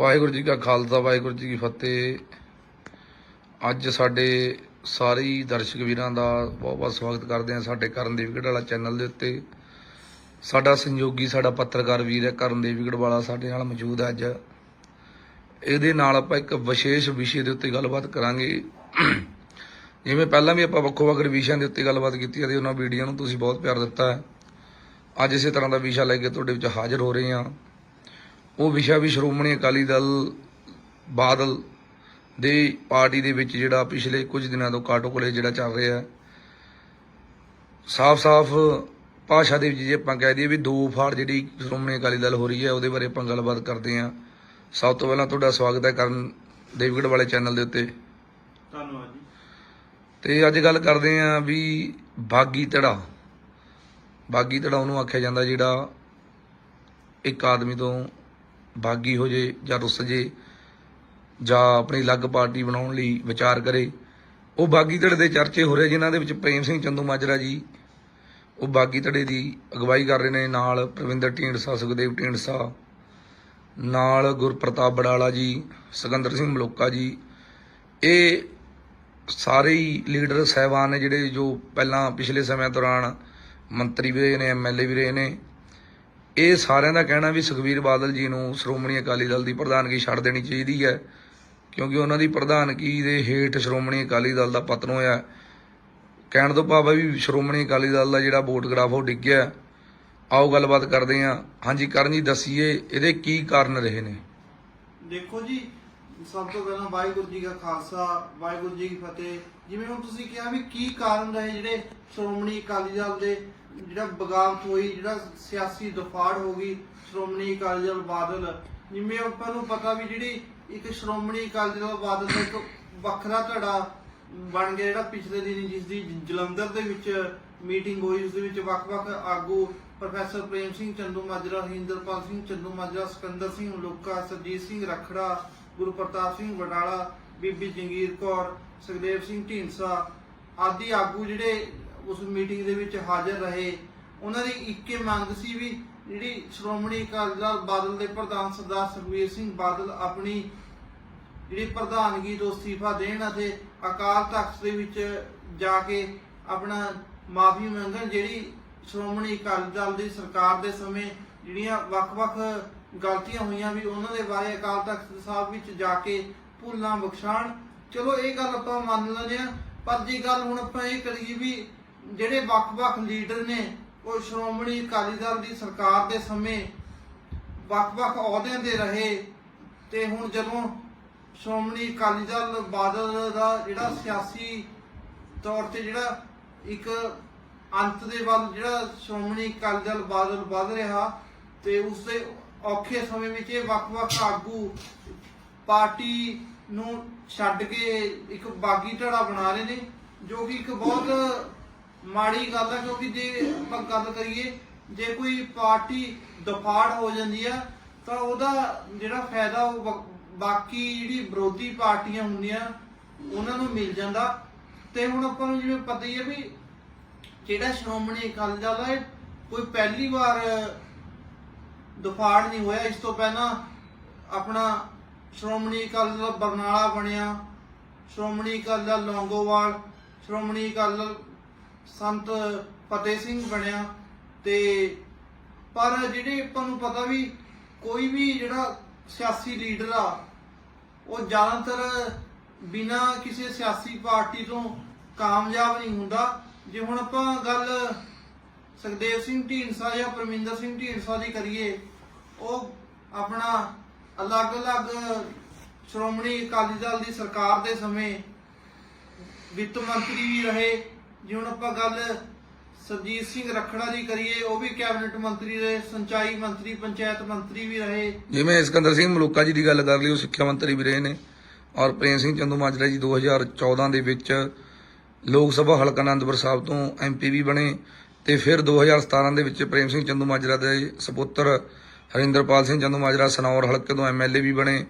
ਵਾਹਿਗੁਰੂ ਜੀ ਕਾ ਖਾਲਸਾ, ਵਾਹਿਗੁਰੂ ਜੀ ਕੀ ਫਤਿਹ। ਅੱਜ ਸਾਡੇ ਸਾਰੇ ਦਰਸ਼ਕ ਵੀਰਾਂ ਦਾ ਬਹੁਤ ਬਹੁਤ ਸਵਾਗਤ ਕਰਦੇ ਹਾਂ ਸਾਡੇ ਕਰਨਦੇਵ ਵਿਗੜ ਵਾਲਾ ਚੈਨਲ ਦੇ ਉੱਤੇ। ਸਾਡਾ ਸੰਯੋਗੀ, ਸਾਡਾ ਪੱਤਰਕਾਰ ਵੀਰ ਹੈ ਕਰਨਦੇਵ ਵਿਗੜ ਵਾਲਾ ਸਾਡੇ ਨਾਲ ਮੌਜੂਦ ਹੈ ਅੱਜ। ਇਹਦੇ ਨਾਲ ਆਪਾਂ ਇੱਕ ਵਿਸ਼ੇਸ਼ ਵਿਸ਼ੇ ਦੇ ਉੱਤੇ ਗੱਲਬਾਤ ਕਰਾਂਗੇ। ਜਿਵੇਂ ਪਹਿਲਾਂ ਵੀ ਆਪਾਂ ਵੱਖੋ ਵੱਖਰੇ ਵਿਸ਼ਿਆਂ ਦੇ ਉੱਤੇ ਗੱਲਬਾਤ ਕੀਤੀ ਹੈ ਤੇ ਉਹਨਾਂ ਵੀਡੀਓ ਨੂੰ ਤੁਸੀਂ ਬਹੁਤ ਪਿਆਰ ਦਿੱਤਾ ਹੈ। ਅੱਜ ਇਸੇ ਤਰ੍ਹਾਂ ਦਾ ਵਿਸ਼ਾ ਲੈ ਕੇ ਤੁਹਾਡੇ ਵਿੱਚ ਹਾਜ਼ਰ ਹੋ ਰਹੇ ਹਾਂ। ਉਹ ਵਿਸ਼ਾ ਵੀ ਸ਼੍ਰੋਮਣੀ ਅਕਾਲੀ ਦਲ ਬਾਦਲ ਦੇ ਪਾਰਟੀ ਦੇ ਵਿੱਚ ਜਿਹੜਾ ਪਿਛਲੇ ਕੁਝ ਦਿਨਾਂ ਤੋਂ ਕਾਟੋਕਲੇ ਜਿਹੜਾ ਚੱਲ ਰਿਹਾ ਹੈ। ਸਾਫ਼-ਸਾਫ਼ ਭਾਸ਼ਾ ਦੇ ਵਿੱਚ ਜੇ ਆਪਾਂ ਕਹਿ ਦਈਏ ਵੀ ਦੋ ਫਾੜ ਜਿਹੜੀ ਸ਼੍ਰੋਮਣੀ ਅਕਾਲੀ ਦਲ ਹੋ ਰਹੀ ਹੈ ਉਹਦੇ ਬਾਰੇ ਆਪਾਂ ਗੱਲਬਾਤ ਕਰਦੇ ਹਾਂ। ਸਭ ਤੋਂ ਪਹਿਲਾਂ ਤੁਹਾਡਾ ਸਵਾਗਤ ਹੈ ਕਰਨ ਦੇਵਗੜ ਵਾਲੇ ਚੈਨਲ ਦੇ ਉੱਤੇ। ਧੰਨਵਾਦ ਜੀ। ਤੇ ਅੱਜ ਗੱਲ ਕਰਦੇ ਹਾਂ ਵੀ ਬਾਗੀ ਧੜਾ। ਬਾਗੀ ਧੜਾ ਉਹਨੂੰ ਆਖਿਆ ਜਾਂਦਾ ਜਿਹੜਾ ਇੱਕ ਆਦਮੀ ਤੋਂ ਬਾਗੀ ਹੋ ਜੇ ਜਾਂ ਰੁੱਸ ਜੇ ਜਾਂ ਆਪਣੀ ਅਲੱਗ ਪਾਰਟੀ ਬਣਾਉਣ ਲਈ ਵਿਚਾਰ ਕਰੇ। ਉਹ ਬਾਗੀ ਧੜੇ ਦੇ ਚਰਚੇ ਹੋ ਰਹੇ ਜਿਨ੍ਹਾਂ ਦੇ ਵਿੱਚ ਪ੍ਰੇਮ ਸਿੰਘ ਚੰਦੂ ਮਾਜਰਾ ਜੀ, ਉਹ ਬਾਗੀ ਧੜੇ ਦੀ ਅਗਵਾਈ ਕਰ ਰਹੇ ਨੇ। ਨਾਲ ਪ੍ਰਵਿੰਦਰ ਢੀਂਡਸਾ, ਸੁਖਦੇਵ ਢੀਂਡਸਾ, ਨਾਲ ਗੁਰਪ੍ਰਤਾਪ ਬੜਾਲਾ ਜੀ ਸਿਕੰਦਰ ਸਿੰਘ ਮਲੋਕਾ ਜੀ। ਇਹ ਸਾਰੇ ਹੀ ਲੀਡਰ ਸਹਿਬਾਨ ਨੇ ਜਿਹੜੇ ਜੋ ਪਹਿਲਾਂ ਪਿਛਲੇ ਸਮਿਆਂ ਦੌਰਾਨ ਮੰਤਰੀ ਵੀ ਰਹੇ ਨੇ ਐਮਐਲਏ ਵੀ ਰਹੇ ਨੇ। ਇਹ ਸਾਰਿਆਂ ਦਾ ਕਹਿਣਾ ਵੀ ਸੁਖਵੀਰ ਬਾਦਲ ਜੀ ਨੂੰ ਸ਼੍ਰੋਮਣੀ ਅਕਾਲੀ ਦਲ ਦੀ ਪ੍ਰਧਾਨਗੀ ਛੱਡ ਦੇਣੀ ਚਾਹੀਦੀ ਹੈ, ਕਿਉਂਕਿ ਉਹਨਾਂ ਦੀ ਪ੍ਰਧਾਨਗੀ ਦੇ ਹੇਠ ਸ਼੍ਰੋਮਣੀ ਅਕਾਲੀ ਦਲ ਦਾ ਪਤਨ ਹੋਇਆ। ਕਹਿਣ ਤੋਂ ਭਾਵ ਹੈ ਵੀ ਸ਼੍ਰੋਮਣੀ ਅਕਾਲੀ ਦਲ ਦਾ ਜਿਹੜਾ ਵੋਟ ਗ੍ਰਾਫ ਉਹ ਡਿੱਗਿਆ ਆਓ ਗੱਲਬਾਤ ਕਰਦੇ ਹਾਂ। ਹਾਂਜੀ, ਕਰਨ ਜੀ, ਦੱਸੀਏ ਇਹਦੇ ਕੀ ਕਾਰਨ ਰਹੇ ਨੇ? ਦੇਖੋ ਜੀ ਸਭ ਤੋਂ ਪਹਿਲਾਂ ਵਾਹਿਗੁਰੂ ਜੀ ਕਾ ਖਾਲਸਾ, ਵਾਹਿਗੁਰੂ ਜੀ ਕੀ ਫਤਿਹ। ਜਿਵੇਂ ਹੁਣ ਤੁਸੀਂ ਕਿਹਾ ਵੀ ਕੀ ਕਾਰਨ ਰਹੇ ਜਿਹੜੇ ਸ਼੍ਰੋਮਣੀ ਅਕਾਲੀ ਦਲ ਦੇ, ਜਿਹੜਾ ਬਗਾਵਤ ਹੋਈ ਜਿਹੜਾ ਸਿਆਸੀ ਦਫਾੜ ਹੋ ਗਈ ਸ਼੍ਰੋਮਣੀ ਅਕਾਲੀ ਦਲ ਬਾਦਲ। ਜਿਵੇਂ ਆਪਾਂ ਨੂੰ ਪਤਾ ਵੀ ਜਿਹੜੀ ਇੱਕ ਸ਼੍ਰੋਮਣੀ ਅਕਾਲੀ ਦਲ ਬਾਦਲ ਦਾ ਇੱਕ ਵੱਖਰਾ ਧੜਾ ਬਣ ਗਿਆ ਜਿਹੜਾ ਪਿਛਲੇ ਦਿਨ ਜਿਸ ਦੀ ਜਲੰਧਰ ਦੇ ਵਿੱਚ ਮੀਟਿੰਗ ਹੋਈ, ਉਸ ਦੇ ਵਿੱਚ ਵੱਖ-ਵੱਖ ਆਗੂ ਪ੍ਰੋਫੈਸਰ ਪ੍ਰੇਮ ਸਿੰਘ, ਚੰਦੂ ਮਾਜਰਾ, ਹਿੰਦਰਪਾਲ ਸਿੰਘ, ਚੰਦੂ ਮਾਜਰਾ, ਸਿਕੰਦਰ ਸਿੰਘ, ਲੋਕਾ, ਸਰਜੀਤ ਸਿੰਘ, ਰਖੜਾ ਗੁਰਪ੍ਰਤਾਪ ਸਿੰਘ ਵਡਾਲਾ, ਬੀਬੀ ਜੰਗੀਰ ਕੌਰ, ਸੁਖਦੇਵ ਸਿੰਘ ਢੀਂਡਸਾ ਆਦਿ ਆਗੂ ਜਿਹੜੇ ਉਸ ਮੀਟਿੰਗ ਦੇ ਵਿੱਚ ਹਾਜ਼ਰ ਰਹੇ। ਉਹਨਾਂ ਦੀ ਇੱਕੇ ਮੰਗ ਸੀ ਵੀ ਜਿਹੜੀ ਸ਼੍ਰੋਮਣੀ ਅਕਾਲੀ ਦਲ ਬਾਦਲ ਦੇ ਪ੍ਰਧਾਨ ਸਰਦਾਰ ਸੁਖਬੀਰ ਸਿੰਘ ਬਾਦਲ ਆਪਣੀ ਜਿਹੜੀ ਪ੍ਰਧਾਨਗੀ ਤੋਂ ਅਸਤੀਫਾ ਦੇਣ ਅਤੇ ਅਕਾਲ ਤਖਤ ਦੇ ਵਿੱਚ ਜਾ ਕੇ ਆਪਣਾ ਮਾਫੀ ਮੰਗਣ ਜਿਹੜੀ ਸ਼੍ਰੋਮਣੀ ਅਕਾਲੀ ਦਲ ਦੀ ਸਰਕਾਰ ਦੇ ਸਮੇਂ ਜਿਹੜੀਆਂ ਵੱਖ-ਵੱਖ ਗਲਤੀਆਂ ਹੋਈਆਂ ਵੀ ਉਹਨਾਂ ਦੇ ਬਾਰੇ ਅਕਾਲ ਤਖਤ ਸਾਹਿਬ ਵਿੱਚ ਜਾ ਕੇ ਭੁੱਲਾਂ ਬਖਸ਼ਾਣ। ਚਲੋ, ਇਹ ਗੱਲ ਆਪਾਂ ਮੰਨ ਲੈਂਦੇ ਆ ਪਰ ਜੇ ਗੱਲ ਹੁਣ ਆਪਾਂ ਇਹ ਕਰੀਏ ਵੀ ਜਿਹੜੇ ਵੱਖ-ਵੱਖ ਲੀਡਰ ਨੇ, ਉਹ ਸ਼੍ਰੋਮਣੀ ਅਕਾਲੀ ਦਲ ਦੀ ਸਰਕਾਰ ਦੇ ਸਮੇਂ ਵੱਖ-ਵੱਖ ਅਹੁਦਿਆਂ ਦੇ ਰਹੇ ਤੇ ਹੁਣ ਜਦੋਂ ਸ਼੍ਰੋਮਣੀ ਅਕਾਲੀ ਦਲ ਬਾਦਲ ਦਾ ਜਿਹੜਾ ਸਿਆਸੀ ਤੌਰ ਤੇ ਜਿਹੜਾ ਇੱਕ ਅੰਤ ਦੇ ਵੱਲ ਜਿਹੜਾ ਸ਼੍ਰੋਮਣੀ ਅਕਾਲੀ ਦਲ ਬਾਦਲ ਵੱਧ ਰਿਹਾ ਤੇ ਉਸ ਦੇ ਔਖੇ ਸਮੇਂ ਵਿੱਚ ਇਹ ਵੱਖ-ਵੱਖ ਆਗੂ ਪਾਰਟੀ ਨੂੰ ਛੱਡ ਕੇ ਇੱਕ ਬਾਗੀ ਢੜਾ ਬਣਾ ਰਹੇ ਨੇ, ਜੋ ਕਿ ਇੱਕ ਬਹੁਤ ਮਾੜੀ ਗੱਲ ਹੈ ਕਿਉਂਕਿ ਜੇ ਆਪਾਂ ਗੱਲ ਕਰੀਏ, ਜੇ ਕੋਈ ਪਾਰਟੀ ਦਫਾੜ ਹੋ ਜਾਂਦੀ ਆ, ਤਾਂ ਉਹਦਾ ਜਿਹੜਾ ਫਾਇਦਾ ਉਹ ਬਾਕੀ ਜਿਹੜੀ ਵਿਰੋਧੀ ਪਾਰਟੀਆਂ ਹੁੰਦੀਆਂ, ਉਹਨਾਂ ਨੂੰ ਮਿਲ ਜਾਂਦਾ। ਤੇ ਹੁਣ ਆਪਾਂ ਨੂੰ ਜਿਵੇਂ ਪਤਾ ਹੀ ਹੈ ਵੀ ਜਿਹੜਾ ਸ਼੍ਰੋਮਣੀ ਅਕਾਲੀ ਦਲ ਹੈ ਕੋਈ ਪਹਿਲੀ ਵਾਰ ਦੁਫਾੜ ਨਹੀਂ ਹੋਇਆ। ਇਸ ਤੋਂ ਪਹਿਲਾਂ ਆਪਣਾ ਸ਼੍ਰੋਮਣੀ ਅਕਾਲੀ ਦਲ ਬਰਨਾਲਾ ਬਣਿਆ। ਸ਼੍ਰੋਮਣੀ ਅਕਾਲੀ ਦਲ ਲੌਂਗੋਵਾਲ, ਸ਼੍ਰੋਮਣੀ ਅਕਾਲੀ ਦਲ ਸੰਤ ਫਤਿਹ ਸਿੰਘ ਬਣਿਆ। ਤੇ ਪਰ ਜਿਹੜੇ ਆਪਾਂ ਨੂੰ ਪਤਾ ਵੀ ਕੋਈ ਵੀ ਜਿਹੜਾ ਸਿਆਸੀ ਲੀਡਰ ਆ, ਉਹ ਜ਼ਿਆਦਾਤਰ ਬਿਨਾ ਕਿਸੇ ਸਿਆਸੀ ਪਾਰਟੀ ਤੋਂ ਕਾਮਯਾਬ ਨਹੀਂ ਹੁੰਦਾ। ਜੇ ਹੁਣ ਆਪਾਂ ਗੱਲ ਸੁਖਦੇਵ ਸਿੰਘ ਢੀਂਡਸਾ ਜਾਂ ਪਰਮਿੰਦਰ ਸਿੰਘ ਢੀਂਡਸਾ ਦੀ ਕਰੀਏ ਉਹ ਆਪਣਾ ਅਲੱਗ-ਅਲੱਗ ਸ਼੍ਰੋਮਣੀ ਅਕਾਲੀ ਦਲ ਦੀ ਸਰਕਾਰ ਦੇ ਸਮੇਂ ਵਿੱਤ ਮੰਤਰੀ ਵੀ ਰਹੇ। ਜੇ ਹੁਣ ਆਪਾਂ ਗੱਲ ਸਰਜੀਤ ਸਿੰਘ ਰਖੜਾ ਦੀ ਕਰੀਏ, ਉਹ ਵੀ ਕੈਬਨਿਟ ਮੰਤਰੀ ਰਹੇ, ਸਿੰਚਾਈ ਮੰਤਰੀ, ਪੰਚਾਇਤ ਮੰਤਰੀ ਵੀ ਰਹੇ। ਜਿਵੇਂ ਸਿਕੰਦਰ ਸਿੰਘ ਮਲੂਕਾ ਜੀ ਦੀ ਗੱਲ ਕਰ ਲਈ ਉਹ ਸਿੱਖਿਆ ਮੰਤਰੀ ਵੀ ਰਹੇ ਨੇ। ਔਰ ਪ੍ਰੇਮ ਸਿੰਘ ਚੰਦੂ ਮਾਜਰਾ ਜੀ 2014 ਦੇ ਵਿੱਚ ਲੋਕ ਸਭਾ ਹਲਕਾ ਅਨੰਦਪੁਰ ਸਾਹਿਬ ਤੋਂ ਐਮਪੀ ਵੀ ਬਣੇ ਤੇ ਫਿਰ 2017 ਦੇ ਵਿੱਚ ਪ੍ਰੇਮ ਸਿੰਘ ਚੰਦੂਮਾਜਰਾ ਦੇ ਸੁਪੁੱਤਰ ਹਰਿੰਦਰਪਾਲ ਸਿੰਘ ਚੰਦੂ ਮਾਜਰਾ ਸਨੌਰ ਹਲਕੇ ਤੋਂ ਐਮਐਲਏ ਵੀ ਬਣੇ।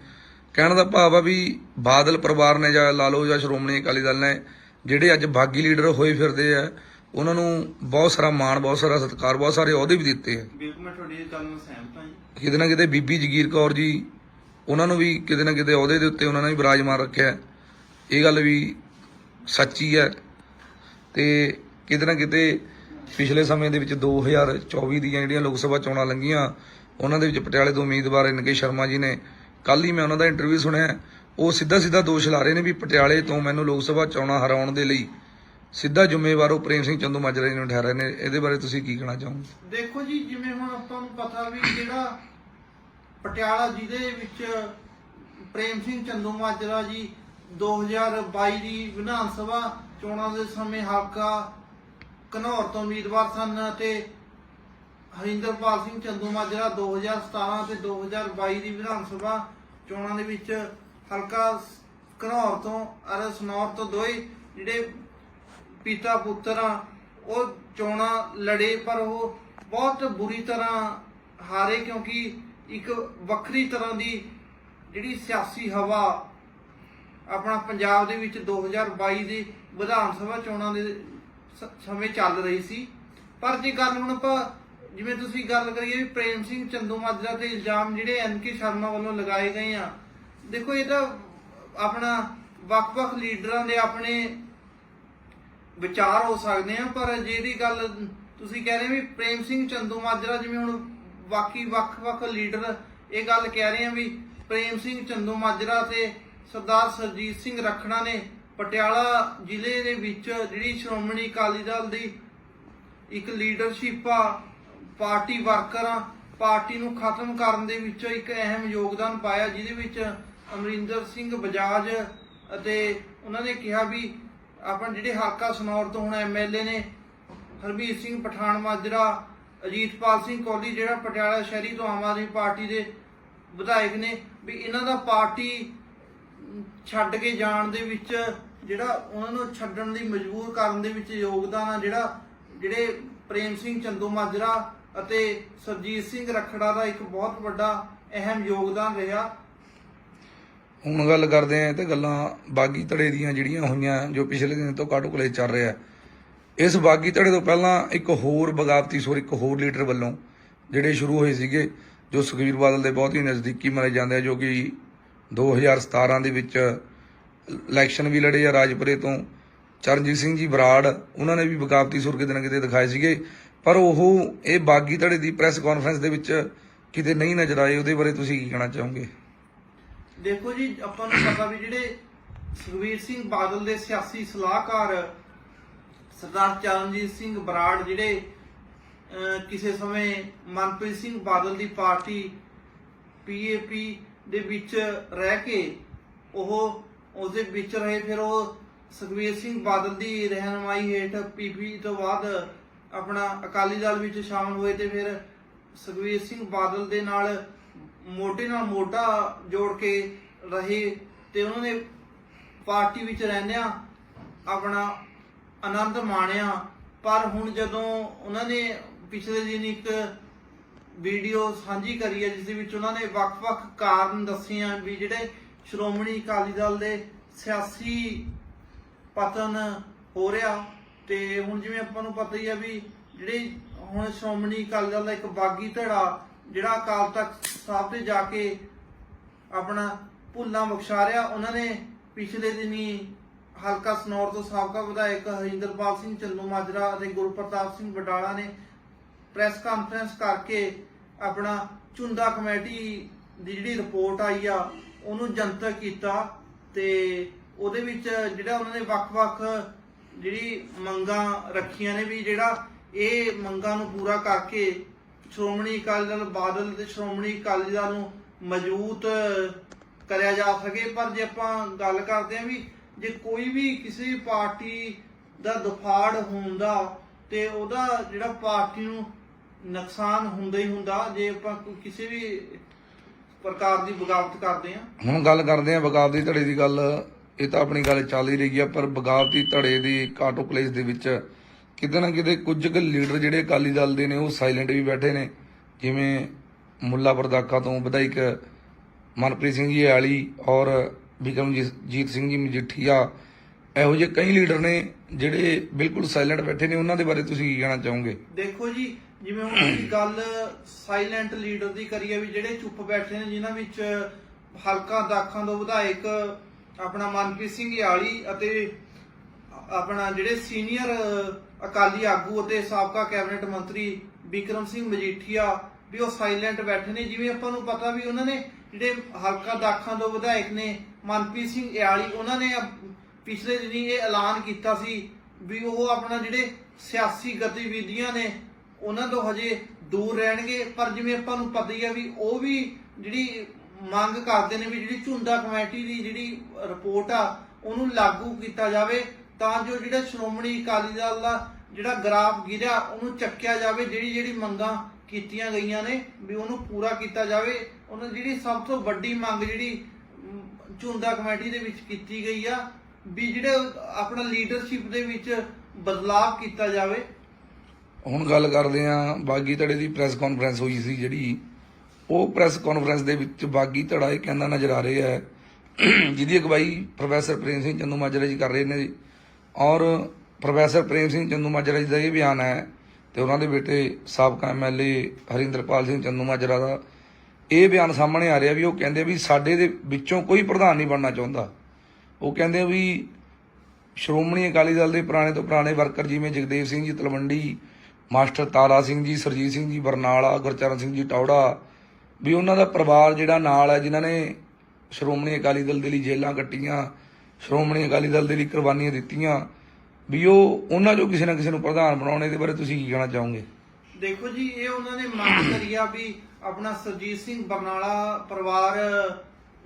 ਕਹਿਣ ਦਾ ਭਾਵ ਆ ਵੀ ਬਾਦਲ ਪਰਿਵਾਰ ਨੇ ਜਾਂ ਲਾ ਲਓ ਜਾਂ ਸ਼੍ਰੋਮਣੀ ਅਕਾਲੀ ਦਲ ਨੇ ਜਿਹੜੇ ਅੱਜ ਬਾਗੀ ਲੀਡਰ ਹੋਏ ਫਿਰਦੇ ਆ ਉਹਨਾਂ ਨੂੰ ਬਹੁਤ ਸਾਰਾ ਮਾਣ ਬਹੁਤ ਸਾਰਾ ਸਤਿਕਾਰ ਬਹੁਤ ਸਾਰੇ ਅਹੁਦੇ ਵੀ ਦਿੱਤੇ ਆ। ਬਿਲਕੁਲ ਮੈਂ ਤੁਹਾਡੀ ਇਸ ਗੱਲ ਨਾਲ ਸਹਿਮਤ ਹਾਂ ਜੀ। ਕਿਤੇ ਨਾ ਕਿਤੇ ਬੀਬੀ ਜਗੀਰ ਕੌਰ ਜੀ ਉਹਨਾਂ ਨੂੰ ਵੀ ਕਿਤੇ ਨਾ ਕਿਤੇ ਅਹੁਦੇ ਦੇ ਉੱਤੇ ਉਹਨਾਂ ਨੇ ਵੀ ਵਿਰਾਜਮਾਨ ਰੱਖਿਆ। ਇਹ ਗੱਲ ਵੀ ਸੱਚੀ ਹੈ। ਤੇ ਕਿਤੇ ਨਾ ਕਿਤੇ ਪਿਛਲੇ ਸਮੇਂ ਦੇ ਵਿੱਚ 2024 ਦੀਆਂ ਜਿਹੜੀਆਂ ਲੋਕ ਸਭਾ ਚੋਣਾਂ ਲੰਘੀਆਂ ਉਹਨਾਂ ਦੇ ਵਿੱਚ ਪਟਿਆਲੇ ਤੋਂ ਉਮੀਦਵਾਰ ਇਨਕੇ ਸ਼ਰਮਾ ਜੀ ਨੇ। ਕੱਲ ਹੀ ਮੈਂ ਉਹਨਾਂ ਦਾ ਇੰਟਰਵਿਊ ਸੁਣਿਆ। ਉਹ ਸਿੱਧਾ ਸਿੱਧਾ ਦੋਸ਼ ਲਾ ਰਹੇ ਨੇ ਵੀ ਪਟਿਆਲੇ ਤੋਂ ਮੈਨੂੰ ਲੋਕ ਸਭਾ ਚੋਣਾਂ ਹਰਾਉਣ ਦੇ ਲਈ ਸਿੱਧਾ ਜ਼ਿੰਮੇਵਾਰ ਉਹ ਪ੍ਰੇਮ ਸਿੰਘ ਚੰਦੂ ਮਾਜਰਾ ਜੀ ਨੂੰ ਠਹਿਰਾਏ ਨੇ। ਇਹਦੇ ਬਾਰੇ ਤੁਸੀਂ ਕੀ ਕਹਿਣਾ ਚਾਹੋਗੇ? ਦੇਖੋ ਜੀ, ਜਿਵੇਂ ਹੁਣ ਆਪਾਂ ਨੂੰ ਪਤਾ ਵੀ ਜਿਹੜਾ ਪਟਿਆਲਾ ਜ਼ਿਲ੍ਹੇ ਵਿੱਚ ਪ੍ਰੇਮ ਸਿੰਘ ਚੰਦੂ ਮਾਜਰਾ ਜੀ 2022 ਦੀ ਵਿਧਾਨ ਸਭਾ ਚੋਣਾਂ ਦੇ ਸਮੇਂ ਹਲਕਾ ਘਨੌਰ ਤੋਂ ਉਮੀਦਵਾਰ ਸਨ ਅਤੇ ਹਰਿੰਦਰਪਾਲ ਸਿੰਘ ਚੰਦੂ ਮਾਜਰਾ 2017 ਤੇ 2022 ਦੀ ਵਿਧਾਨ ਸਭਾ ਚੋਣਾਂ ਦੇ ਵਿੱਚ ਹਲਕਾ ਘਨੌਰ ਤੋਂ ਅਰ ਸਨੌਰ ਤੋਂ ਦੋਏ ਜਿਹੜੇ ਪਿਤਾ ਪੁੱਤਰ ਆ, ਉਹ ਚੋਣਾਂ ਲੜੇ, ਪਰ ਉਹ ਬਹੁਤ ਬੁਰੀ ਤਰ੍ਹਾਂ ਹਾਰੇ ਕਿਉਂਕਿ ਇੱਕ ਵੱਖਰੀ ਤਰ੍ਹਾਂ ਦੀ ਜਿਹੜੀ ਸਿਆਸੀ ਹਵਾ ਆਪਣਾ ਪੰਜਾਬ ਦੇ ਵਿੱਚ 2022 ਦੀ ਵਿਧਾਨ ਸਭਾ ਚੋਣਾਂ ਦੇ ਸਮੇਂ ਚੱਲ ਰਹੀ ਸੀ। ਪਰ ਜੇ ਗੱਲ ਹੁਣ ਆਪਾਂ ਜਿਵੇਂ ਤੁਸੀਂ ਗੱਲ ਕਰੀਏ ਵੀ ਪ੍ਰੇਮ ਸਿੰਘ ਚੰਦੂ ਮਾਜਰਾ ਤੇ ਇਲਜ਼ਾਮ ਜਿਹੜੇ ਐਨਕੇ ਸ਼ਰਮਾ ਵੱਲੋਂ ਲਗਾਏ ਗਏ ਆ, ਦੇਖੋ ਇਹ ਤਾਂ ਆਪਣਾ ਵੱਖ-ਵੱਖ ਲੀਡਰਾਂ ਦੇ ਆਪਣੇ ਵਿਚਾਰ ਹੋ ਸਕਦੇ ਆ, ਪਰ ਜੇ ਗੱਲ ਤੁਸੀਂ ਕਹਿ ਰਹੇ ਵੀ ਪ੍ਰੇਮ ਸਿੰਘ ਚੰਦੂਮਾਜਰਾ ਜਿਵੇਂ ਹੁਣ ਬਾਕੀ ਵੱਖ-ਵੱਖ ਲੀਡਰ ਇਹ ਗੱਲ ਕਹਿ ਰਹੇ ਆ ਵੀ ਪ੍ਰੇਮ ਸਿੰਘ ਚੰਦੂ ਮਾਜਰਾ ਤੇ ਸਰਦਾਰ ਸਰਜੀਤ ਸਿੰਘ ਰਖੜਾ ਨੇ ਪਟਿਆਲਾ ਜ਼ਿਲ੍ਹੇ ਦੇ ਵਿੱਚ ਜਿਹੜੀ ਸ਼੍ਰੋਮਣੀ ਅਕਾਲੀ ਦਲ ਦੀ ਇੱਕ ਲੀਡਰਸ਼ਿਪ ਆ ਪਾਰਟੀ ਵਰਕਰਾਂ ਪਾਰਟੀ ਨੂੰ ਖਤਮ ਕਰਨ ਦੇ ਵਿੱਚ ਇੱਕ ਅਹਿਮ ਯੋਗਦਾਨ ਪਾਇਆ, ਜਿਹਦੇ ਵਿੱਚ ਅਮਰਿੰਦਰ ਸਿੰਘ ਬਜਾਜ ਅਤੇ ਉਹਨਾਂ ਨੇ ਕਿਹਾ ਵੀ ਆਪਾਂ ਜਿਹੜੇ ਹਲਕਾ ਸਨੌਰ ਤੋਂ ਹੁਣ ਐਮਐਲਏ ਨੇ ਹਰਬੀਰ ਸਿੰਘ ਪਠਾਨ ਮਾਜਰਾ ਅਜੀਤਪਾਲ ਸਿੰਘ ਕੋਹਲੀ ਜਿਹੜਾ ਪਟਿਆਲਾ ਸ਼ਹਿਰੀ ਤੋਂ ਆਮ ਆਦਮੀ ਪਾਰਟੀ ਦੇ ਵਿਧਾਇਕ ਨੇ, ਵੀ ਇਹਨਾਂ ਦਾ ਪਾਰਟੀ ਛੱਡ ਕੇ ਜਾਣ ਦੇ ਵਿੱਚ ਜਿਹੜਾ ਉਹਨਾਂ ਨੂੰ ਛੱਡਣ ਲਈ ਮਜਬੂਰ ਕਰਨ ਦੇ ਵਿੱਚ ਯੋਗਦਾਨ ਆ, ਜਿਹੜਾ ਜਿਹੜੇ ਪ੍ਰੇਮ ਸਿੰਘ ਚੰਦੂ ਮਾਜਰਾ ਅਤੇ ਸਰਜੀਤ ਸਿੰਘ ਰਖੜਾ ਦਾ ਇੱਕ ਬਹੁਤ ਵੱਡਾ ਅਹਿਮ ਯੋਗਦਾਨ ਰਿਹਾ। ਹੁਣ ਗੱਲ ਕਰਦੇ ਆਂ ਤੇ ਗੱਲਾਂ ਬਾਗੀ ਧੜੇ ਦੀਆਂ ਜਿਹੜੀਆਂ ਹੋਈਆਂ ਜੋ ਪਿਛਲੇ ਦਿਨ ਤੋਂ ਕਾਟੋ ਕਲੇ ਚੱਲ ਰਿਹਾ। ਇਸ ਬਾਗੀ ਧੜੇ ਤੋਂ ਪਹਿਲਾਂ ਇੱਕ ਹੋਰ ਬਗਾਵਤੀ ਸੁਰ, ਇੱਕ ਹੋਰ ਲੀਡਰ ਵੱਲੋਂ ਜਿਹੜੇ ਸ਼ੁਰੂ ਹੋਏ ਸੀਗੇ, ਜੋ ਸੁਖਬੀਰ ਬਾਦਲ ਦੇ ਬਹੁਤ ਹੀ ਨਜ਼ਦੀਕੀ ਮੰਨੇ ਜਾਂਦੇ ਆ, ਜੋ ਕਿ 2017 ਦੇ ਵਿੱਚ ਇਲੈਕਸ਼ਨ ਵੀ ਲੜੇ ਆ ਰਾਜਪੁਰੇ ਤੋਂ। ਚਰਨਜੀਤ ਸਿੰਘ ਜੀ ਬਰਾੜ, ਉਹਨਾਂ ਨੇ ਵੀ ਬਗਾਵਤੀ ਸੁਰ ਕਿਤੇ ਨਾ ਕਿਤੇ ਦਿਖਾਏ ਸੀਗੇ। ਪਰ ਉਹ ਇਹ ਬਾਗੀ ਧੜੇ ਦੀ ਪ੍ਰੈਸ ਕਾਨਫਰੰਸ ਦੇ ਵਿੱਚ ਕਿਤੇ ਨਹੀਂ ਨਜ਼ਰ ਆਏ, ਉਹਦੇ ਬਾਰੇ ਤੁਸੀਂ ਕੀ ਕਹਿਣਾ ਚਾਹੋਗੇ? ਦੇਖੋ ਜੀ, ਆਪਾਂ ਨੂੰ ਪਤਾ ਵੀ ਜਿਹੜੇ ਸੁਖਵੀਰ ਸਿੰਘ ਬਾਦਲ ਦੇ ਸਿਆਸੀ ਸਲਾਹਕਾਰ ਸਰਦਾਰ ਚਰਨਜੀਤ ਸਿੰਘ ਬਰਾੜ, ਜਿਹੜੇ ਕਿਸੇ ਸਮੇਂ ਮਨਪ੍ਰੀਤ ਸਿੰਘ ਬਾਦਲ ਦੀ ਪਾਰਟੀ ਪੀਏਪੀ ਦੇ ਵਿੱਚ ਰਹਿ ਕੇ ਉਹ ਉਸਦੇ ਵਿੱਚ ਰਹੇ, ਫਿਰ ਉਹ ਸੁਖਵੀਰ ਸਿੰਘ ਬਾਦਲ ਦੀ ਰਹਿਨਮਾਈ ਹੇਠ ਪੀਪੀ ਤੋਂ ਬਾਅਦ ਆਪਣਾ ਅਕਾਲੀ ਦਲ ਵਿੱਚ ਸ਼ਾਮਲ ਹੋਏ ਤੇ ਫਿਰ ਸੁਖਵੀਰ ਸਿੰਘ ਬਾਦਲ ਦੇ ਨਾਲ ਮੋਢੇ ਨਾਲ ਮੋਢਾ ਜੋੜ ਕੇ ਰਹੇ ਤੇ ਉਹਨਾਂ ਨੇ ਪਾਰਟੀ ਵਿੱਚ ਰਹਿੰਦਿਆਂ ਆਪਣਾ ਆਨੰਦ ਮਾਣਿਆ। ਪਰ ਹੁਣ ਜਦੋਂ ਉਹਨਾਂ ਨੇ ਪਿਛਲੇ ਦਿਨ ਇੱਕ ਵੀਡੀਓ ਸਾਂਝੀ ਕਰੀ ਹੈ, ਜਿਸ ਦੇ ਵਿੱਚ ਉਹਨਾਂ ਨੇ ਵੱਖ-ਵੱਖ ਕਾਰਨ ਦੱਸੇ ਆ ਵੀ ਜਿਹੜੇ ਸ਼੍ਰੋਮਣੀ ਅਕਾਲੀ ਦਲ ਦੇ ਸਿਆਸੀ ਪਤਨ ਹੋ ਰਿਹਾ ਤੇ ਹੁਣ ਜਿਵੇਂ ਆਪਾਂ ਨੂੰ ਪਤਾ ਹੀ ਆ ਵੀ ਜਿਹੜੀ ਹੁਣ ਸ਼੍ਰੋਮਣੀ ਅਕਾਲੀ ਦਲ ਦਾ ਇੱਕ ਬਾਗੀ ਧੜਾ, ਜਿਹੜਾ ਅਕਾਲ ਤਖਤ ਸਾਹਿਬ ਤੇ ਜਾ ਕੇ ਆਪਣਾ ਭੁੱਲਾਂ ਬਖਸ਼ਾ ਰਿਹਾ, ਉਹਨਾਂ ਨੇ ਪਿਛਲੇ ਦਿਨੀ ਹਲਕਾ ਸਨੌਰ ਤੋਂ ਸਾਬਕਾ ਵਿਧਾਇਕ ਹਰਿੰਦਰਪਾਲ ਸਿੰਘ ਚੱਲੂ ਮਾਜਰਾ ਅਤੇ ਗੁਰਪ੍ਰਤਾਪ ਸਿੰਘ ਬਡਾਲਾ ਨੇ ਪ੍ਰੈਸ ਕਾਨਫਰੰਸ ਕਰਕੇ ਆਪਣਾ ਚੁੰਦਾ ਕਮੇਟੀ ਦੀ ਜਿਹੜੀ ਰਿਪੋਰਟ ਆਈ ਆ, ਉਹਨੂੰ ਜਨਤਕ ਕੀਤਾ ਤੇ ਉਹਦੇ ਵਿੱਚ ਜਿਹੜਾ ਉਹਨਾਂ ਨੇ ਵੱਖ-ਵੱਖ ਜਿਹੜੀ ਮੰਗਾਂ ਰੱਖੀਆਂ ਨੇ ਵੀ ਜਿਹੜਾ ਇਹ ਮੰਗਾਂ ਨੂੰ ਪੂਰਾ ਕਰਕੇ ਸ਼੍ਰੋਮਣੀ ਅਕਾਲੀ ਦਲ ਬਾਦਲ ਤੇ ਸ਼੍ਰੋਮਣੀ ਅਕਾਲੀ ਦਲ ਨੂੰ ਮਜ਼ਬੂਤ ਕਰਿਆ ਜਾ ਸਕੇ। ਪਰ ਜੇ ਆਪਾਂ ਗੱਲ ਕਰਦੇ ਹਾਂ ਵੀ ਜੇ ਕੋਈ ਵੀ ਕਿਸੇ ਵੀ ਪਾਰਟੀ ਦਾ ਦਫਾੜ ਹੁੰਦਾ ਤੇ ਉਹਦਾ ਜਿਹੜਾ ਪਾਰਟੀ ਨੂੰ ਨੁਕਸਾਨ ਹੁੰਦਾ ਹੀ ਹੁੰਦਾ, ਜੇ ਆਪਾਂ ਕਿਸੇ ਵੀ ਪ੍ਰਕਾਰ ਦੀ ਬਗਾਵਤ ਕਰਦੇ ਹਾਂ। ਹੁਣ ਗੱਲ ਕਰਦੇ ਆ ਬਗਾਵਤੀ ਧੜੇ ਦੀ ਗੱਲ ਇਹ ਤਾਂ ਆਪਣੀ ਗੱਲ ਚੱਲ ਹੀ ਰਹੀ ਆ, ਪਰ ਬਗਾਵਤੀ ਧੜੇ ਦੀ, ਕਾਟੋ ਪਲੇਸ ਦੇ ਵਿੱਚ ਕਿਤੇ ਨਾ ਕਿਤੇ ਕੁਝ ਕੁ ਲੀਡਰ ਜਿਹੜੇ ਅਕਾਲੀ ਦਲ ਦੇ ਨੇ, ਉਹ ਸਾਇਲੈਂਟ ਵੀ ਬੈਠੇ ਨੇ। ਜਿਵੇਂ ਮੁੱਲਾ ਪ੍ਰਦਾਖਾ ਤੋਂ ਵਿਧਾਇਕ ਮਨਪ੍ਰੀਤ ਸਿੰਘ ਜੀ ਆਲੀ ਔਰ ਬਿਕਰਮਜੀਤ ਸਿੰਘ ਜੀ ਮਜੀਠੀਆ, ਇਹੋ ਜਿਹੇ ਕਈ ਲੀਡਰ ਨੇ ਜਿਹੜੇ ਬਿਲਕੁਲ ਸਾਇਲੈਂਟ ਬੈਠੇ ਨੇ। ਉਹਨਾਂ ਦੇ ਬਾਰੇ ਤੁਸੀਂ ਕੀ ਕਹਿਣਾ ਚਾਹੋਗੇ? ਦੇਖੋ ਜੀ, ਜਿਵੇਂ ਹੁਣ ਅਸੀਂ ਗੱਲ ਸਾਇਲੈਂਟ ਲੀਡਰ ਦੀ ਕਰੀਏ ਵੀ ਜਿਹੜੇ ਚੁੱਪ ਬੈਠੇ ਨੇ, ਜਿਨ੍ਹਾਂ ਵਿੱਚ ਹਲਕਾ ਦਾਖਾਂ ਤੋਂ ਵਿਧਾਇਕ ਆਪਣਾ ਮਨਪ੍ਰੀਤ ਸਿੰਘ ਯਾਲੀ ਅਤੇ ਆਪਣਾ ਜਿਹੜੇ ਸੀਨੀਅਰ ਅਕਾਲੀ ਆਗੂ ਅਤੇ ਸਾਬਕਾ ਕੈਬਨਿਟ ਮੰਤਰੀ ਵਿਕਰਮ ਸਿੰਘ ਮਜੀਠੀਆ ਵੀ ਉਹ ਸਾਇਲੈਂਟ ਬੈਠੇ ਨੇ। ਜਿਵੇਂ ਆਪਾਂ ਨੂੰ ਪਤਾ ਵੀ ਉਹਨਾਂ ਨੇ ਜਿਹੜੇ ਹਲਕਾ ਦਾਖਾਂ ਤੋਂ ਵਿਧਾਇਕ ਨੇ ਮਨਪ੍ਰੀਤ ਸਿੰਘ ਯਾਲੀ, ਉਹਨਾਂ ਨੇ ਪਿਛਲੇ ਦਿਨੀ ਇਹ ਐਲਾਨ ਕੀਤਾ ਸੀ ਵੀ ਉਹ ਆਪਣਾ ਜਿਹੜੇ ਸਿਆਸੀ ਗਤੀਵਿਧੀਆਂ ਨੇ, ਉਹਨਾਂ ਤੋਂ ਹਜੇ ਦੂਰ ਰਹਿਣਗੇ। ਪਰ ਜਿਵੇਂ ਆਪਾਂ ਨੂੰ ਪਤਾ ਹੀ ਆ ਵੀ ਉਹ ਵੀ ਜਿਹੜੀ ਮੰਗ ਕਰਦੇ ਨੇ ਵੀ ਜਿਹੜੀ ਝੁੰਦਾ ਕਮੇਟੀ ਦੀ ਜਿਹੜੀ ਰਿਪੋਰਟ ਆ ਉਹਨੂੰ ਲਾਗੂ ਕੀਤਾ ਜਾਵੇ ਤਾਂ ਜੋ ਜਿਹੜਾ ਸ਼੍ਰੋਮਣੀ ਅਕਾਲੀ ਦਲ ਦਾ ਜਿਹੜਾ ਗ੍ਰਾਫ ਗਿਰਿਆ ਉਹਨੂੰ ਚੱਕਿਆ ਜਾਵੇ ਜਿਹੜੀ ਜਿਹੜੀ ਮੰਗਾਂ ਕੀਤੀਆਂ ਗਈਆਂ ਨੇ ਵੀ ਉਹਨੂੰ ਪੂਰਾ ਕੀਤਾ ਜਾਵੇ। ਉਹਨਾਂ ਜਿਹੜੀ ਸਭ ਤੋਂ ਵੱਡੀ ਮੰਗ ਜਿਹੜੀ ਅਮ, ਕਮੇਟੀ ਦੇ ਵਿੱਚ ਕੀਤੀ ਗਈ ਆ ਵੀ ਜਿਹੜੇ ਆਪਣਾ ਲੀਡਰਸ਼ਿਪ ਦੇ ਵਿੱਚ ਬਦਲਾਅ ਕੀਤਾ ਜਾਵੇ। ਹੁਣ ਗੱਲ ਕਰਦੇ ਆ ਬਾਗੀ ਧੜੇ ਦੀ ਪ੍ਰੈਸ ਕਾਨਫਰੰਸ ਹੋਈ ਸੀ ਜਿਹੜੀ ਉਹ ਪ੍ਰੈਸ ਕਾਨਫਰੰਸ ਦੇ ਵਿੱਚ ਬਾਗੀ ਧੜਾ ਇਹ ਕਹਿੰਦਾ ਨਜ਼ਰ ਆ ਰਿਹਾ ਹੈ। ਜਿਹਦੀ ਅਗਵਾਈ ਪ੍ਰੋਫੈਸਰ ਪ੍ਰੇਮ ਸਿੰਘ ਚੰਦੂ ਮਾਜਰਾ ਜੀ ਕਰ ਰਹੇ ਨੇ। ਔਰ ਪ੍ਰੋਫੈਸਰ ਪ੍ਰੇਮ ਸਿੰਘ ਚੰਦੂ ਮਾਜਰਾ ਜੀ ਦਾ ਇਹ ਬਿਆਨ ਹੈ ਤੇ ਉਹਨਾਂ ਦੇ ਬੇਟੇ ਸਾਬਕਾ ਐਮਐਲਏ ਹਰਿੰਦਰਪਾਲ ਸਿੰਘ ਚੰਦੂ ਮਾਜਰਾ ਦਾ ਇਹ ਬਿਆਨ ਸਾਹਮਣੇ ਆ ਰਿਹਾ ਵੀ ਉਹ ਕਹਿੰਦੇ ਵੀ ਸਾਡੇ ਦੇ ਵਿੱਚੋਂ ਕੋਈ ਪ੍ਰਧਾਨ ਨਹੀਂ ਬਣਨਾ ਚਾਹੁੰਦਾ। ਉਹ ਕਹਿੰਦੇ ਵੀ ਸ਼੍ਰੋਮਣੀ ਅਕਾਲੀ ਦਲ ਦੇ ਪੁਰਾਣੇ ਤੋਂ ਪੁਰਾਣੇ ਵਰਕਰ ਜਿਵੇਂ ਜਗਦੇਵ ਸਿੰਘ ਜੀ ਤਲਵੰਡੀ, ਮਾਸਟਰ ਤਾਰਾ ਸਿੰਘ ਜੀ, ਸਰਜੀਤ ਸਿੰਘ ਜੀ, ਬਰਨਾਲਾ, ਗੁਰਚਰਨ ਸਿੰਘ ਜੀ ਟੌੜਾ ਵੀ ਉਹਨਾਂ ਦਾ ਪਰਿਵਾਰ ਜਿਹੜਾ ਨਾਲ ਹੈ, ਜਿਨ੍ਹਾਂ ਨੇ ਸ਼੍ਰੋਮਣੀ ਅਕਾਲੀ ਦਲ ਦੇ ਲਈ ਜੇਲਾਂ ਕੱਟੀਆਂ, ਸ਼੍ਰੋਮਣੀ ਅਕਾਲੀ ਦਲ ਦੇ ਲਈ ਕੁਰਬਾਨੀਆਂ ਦਿੱਤੀਆਂ, ਵੀ ਉਹ ਉਹਨਾਂ ਚੋਂ ਕਿਸੇ ਨਾ ਕਿਸੇ ਨੂੰ ਪ੍ਰਧਾਨ ਬਣਾਉਣ ਇਹਦੇ ਬਾਰੇ ਤੁਸੀਂ ਕੀ ਕਹਿਣਾ ਚਾਹੋਗੇ? ਦੇਖੋ ਜੀ, ਇਹ ਉਹਨਾਂ ਨੇ ਮੰਗ ਕਰੀ ਆ ਵੀ ਆਪਣਾ ਸਰਜੀਤ ਸਿੰਘ ਬਰਨਾਲਾ ਪਰਿਵਾਰ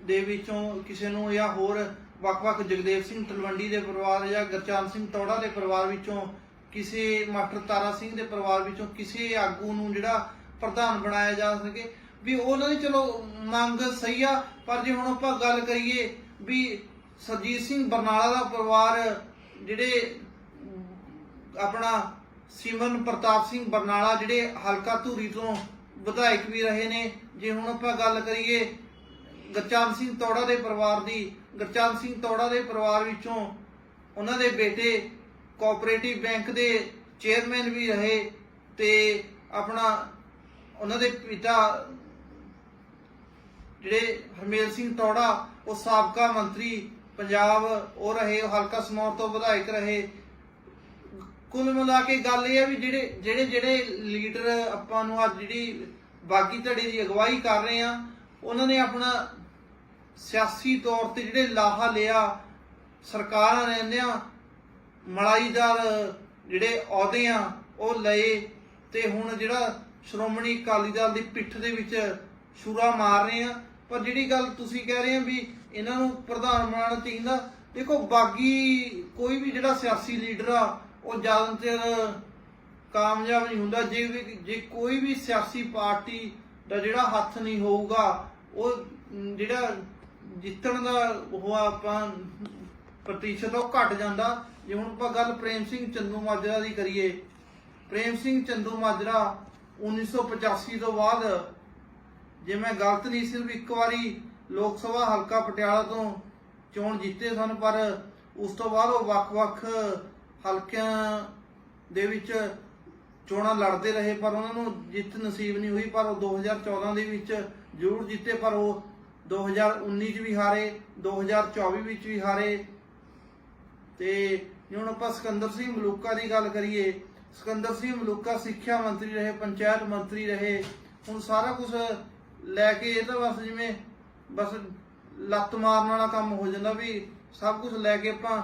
ਦੇ ਵਿੱਚੋਂ ਕਿਸੇ ਨੂੰ ਜਾਂ ਹੋਰ ਵੱਖ-ਵੱਖ ਜਗਦੇਵ ਸਿੰਘ ਤਲਵੰਡੀ ਦੇ ਪਰਿਵਾਰ ਜਾਂ ਗਰਚਾਨ ਸਿੰਘ ਤੋੜਾ ਦੇ ਪਰਿਵਾਰ ਵਿੱਚੋਂ ਕਿਸੇ ਮਾਸਟਰ ਤਾਰਾ ਸਿੰਘ ਦੇ ਪਰਿਵਾਰ ਵਿੱਚੋਂ ਕਿਸੇ ਆਗੂ ਨੂੰ ਜਿਹੜਾ ਪ੍ਰਧਾਨ ਬਣਾਇਆ ਜਾ ਸਕੇ ਵੀ ਉਹਨਾਂ ਦੀ ਚਲੋ ਮੰਗ ਸਹੀ ਆ, ਪਰ ਜੇ ਹੁਣ ਆਪਾਂ ਗੱਲ ਕਰੀਏ ਵੀ ਸਰਜੀਤ ਸਿੰਘ ਬਰਨਾਲਾ ਦਾ ਪਰਿਵਾਰ ਜਿਹੜੇ ਆਪਣਾ ਸਿਮਨ ਪ੍ਰਤਾਪ ਸਿੰਘ ਬਰਨਾਲਾ ਜਿਹੜੇ ਹਲਕਾ ਧੂਰੀ ਤੋਂ ਵਿਧਾਇਕ ਵੀ ਰਹੇ ਨੇ, ਜੇ ਹੁਣ ਆਪਾਂ ਗੱਲ ਕਰੀਏ ਗਰਚਾਨ ਸਿੰਘ ਤੋੜਾ ਦੇ ਪਰਿਵਾਰ ਦੀ ਗਰਚਾਨ ਸਿੰਘ ਤੋੜਾ ਦੇ ਪਰਿਵਾਰ ਵਿੱਚੋਂ ਉਹਨਾਂ ਦੇ ਬੇਟੇ ਕੋਆਪਰੇਟਿਵ ਬੈਂਕ ਦੇ ਚੇਅਰਮੈਨ ਵੀ ਰਹੇ ਤੇ ਆਪਣਾ ਉਹਨਾਂ ਦੇ ਪਿਤਾ ਜਿਹੜੇ ਹਰਮੇਲ ਸਿੰਘ ਤੋੜਾ ਉਹ ਸਾਬਕਾ ਮੰਤਰੀ ਪੰਜਾਬ ਉਹ ਰਹੇ, ਉਹ ਹਲਕਾ ਸਨੌਰ ਤੋਂ ਵਿਧਾਇਕ ਰਹੇ। ਕੁੱਲ ਮਿਲਾ ਕੇ ਗੱਲ ਇਹ ਹੈ ਵੀ ਜਿਹੜੇ ਜਿਹੜੇ ਜਿਹੜੇ ਲੀਡਰ ਆਪਾਂ ਨੂੰ ਅੱਜ ਜਿਹੜੀ ਬਾਗੀ ਧੜੇ ਦੀ ਅਗਵਾਈ ਕਰ ਰਹੇ ਆ, ਉਹਨਾਂ ਨੇ ਆਪਣਾ ਸਿਆਸੀ ਤੌਰ ਤੇ ਜਿਹੜੇ ਲਾਹਾ ਲਿਆ, ਸਰਕਾਰਾਂ ਰਹਿੰਦਿਆਂ ਮਲਾਈਦਾਰ ਜਿਹੜੇ ਅਹੁਦੇ ਆ, ਉਹ ਲਏ ਤੇ ਹੁਣ ਜਿਹੜਾ ਸ਼੍ਰੋਮਣੀ ਅਕਾਲੀ ਦਲ ਦੀ ਪਿੱਠ ਦੇ ਵਿੱਚ ਛੁਰਾ ਮਾਰ ਰਹੇ ਆ ਪਰ ਜਿਹੜੀ ਗੱਲ ਤੁਸੀਂ ਕਹਿ ਰਹੇ ਆ ਵੀ ਇਹਨਾਂ ਨੂੰ ਪ੍ਰਧਾਨ ਬਣਾਉਣਾ ਚਾਹੀਦਾ, ਦੇਖੋ ਬਾਗੀ ਕੋਈ ਵੀ ਜਿਹੜਾ ਸਿਆਸੀ ਲੀਡਰ ਆ, ਉਹ ਜ਼ਿਆਦਾਤਰ ਕਾਮਯਾਬ ਨਹੀਂ ਹੁੰਦਾ। ਜੇ ਵੀ, ਜੇ ਕੋਈ ਵੀ ਸਿਆਸੀ ਪਾਰਟੀ ਦਾ ਜਿਹੜਾ ਹੱਥ ਨਹੀਂ ਹੋਊਗਾ, ਉਹ ਜਿਹੜਾ ਜਿੱਤਣ ਦਾ ਉਹ ਆਪਾਂ ਪ੍ਰਤੀਸ਼ਤ ਉਹ ਘਟ ਜਾਂਦਾ। ਜੇ ਹੁਣ ਆਪਾਂ ਗੱਲ ਪ੍ਰੇਮ ਸਿੰਘ ਚੰਦੂ ਮਾਜਰਾ ਦੀ ਕਰੀਏ, ਪ੍ਰੇਮ ਸਿੰਘ ਚੰਦੂ ਮਾਜਰਾ 1985 ਤੋਂ ਬਾਅਦ ਜੇ ਮੈਂ ਗਲਤ ਨਹੀਂ ਸਿਰਫ ਇੱਕ ਵਾਰੀ ਲੋਕ ਸਭਾ ਹਲਕਾ ਪਟਿਆਲਾ ਤੋਂ ਚੋਣ ਜਿੱਤੇ ਸਨ, ਪਰ ਉਸ ਤੋਂ ਬਾਅਦ ਉਹ ਵੱਖ-ਵੱਖ ਹਲਕਿਆਂ ਦੇ ਵਿੱਚ ਚੋਣਾਂ ਲੜਦੇ ਰਹੇ, ਪਰ ਉਹਨਾਂ ਨੂੰ ਜਿੱਤ ਨਸੀਬ ਨਹੀਂ ਹੋਈ, ਪਰ ਉਹ 2014 ਦੇ ਵਿੱਚ ਜ਼ਰੂਰ ਜਿੱਤੇ, ਪਰ ਉਹ 2019 ਚ ਵੀ ਹਾਰੇ 2024 ਵਿੱਚ ਵੀ ਹਾਰੇ। ਤੇ ਹੁਣ ਆਪਾਂ ਸਿਕੰਦਰ ਸਿੰਘ ਮਲੂਕਾ ਦੀ ਗੱਲ ਕਰੀਏ, ਸਿਕੰਦਰ ਸਿੰਘ ਮਲੂਕਾ ਸਿੱਖਿਆ ਮੰਤਰੀ ਰਹੇ, ਪੰਚਾਇਤ ਮੰਤਰੀ ਰਹੇ, ਹੁਣ ਸਾਰਾ ਕੁਝ ਲੈ ਕੇ ਇਹ ਤਾਂ ਬਸ ਜਿਵੇਂ ਬਸ ਲੱਤ ਮਾਰਨ ਵਾਲਾ ਕੰਮ ਹੋ ਜਾਂਦਾ ਵੀ ਸਭ ਕੁਝ ਲੈ ਕੇ ਆਪਾਂ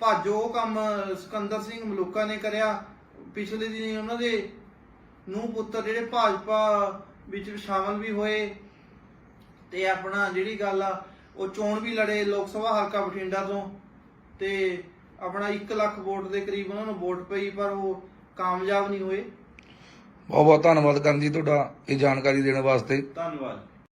ਭਾਜੋ ਉਹ ਕੰਮ, ਸਿਕੰਦਰ ਸਿੰਘ ਮਲੂਕਾ ਨੇ ਕਰਿਆ, ਪਿਛਲੇ ਦਿਨੀ ਉਹਨਾਂ ਦੇ ਨੂੰ ਪੁੱਤਰ ਜਿਹੜੇ ਭਾਜਪਾ ਵਿੱਚ ਸ਼ਾਮਲ ਵੀ ਹੋਏ ਤੇ ਆਪਣਾ ਜਿਹੜੀ ਗੱਲ ਆ, ਉਹ ਚੋਣ ਵੀ ਲੜੇ ਲੋਕ ਸਭਾ ਹਲਕਾ ਬਠਿੰਡਾ ਤੋਂ ਤੇ ਆਪਣਾ 1 ਲੱਖ ਵੋਟ ਦੇ ਕਰੀਬ ਉਹਨਾਂ ਨੂੰ ਵੋਟ ਪਈ ਪਰ ਉਹ ਕਾਮਯਾਬ ਨਹੀਂ ਹੋਏ। ਬਹੁਤ ਬਹੁਤ ਧੰਨਵਾਦ ਕਰਨ ਜੀ ਤੁਹਾਡਾ ਇਹ ਜਾਣਕਾਰੀ ਦੇਣ ਵਾਸਤੇ। ਧੰਨਵਾਦ।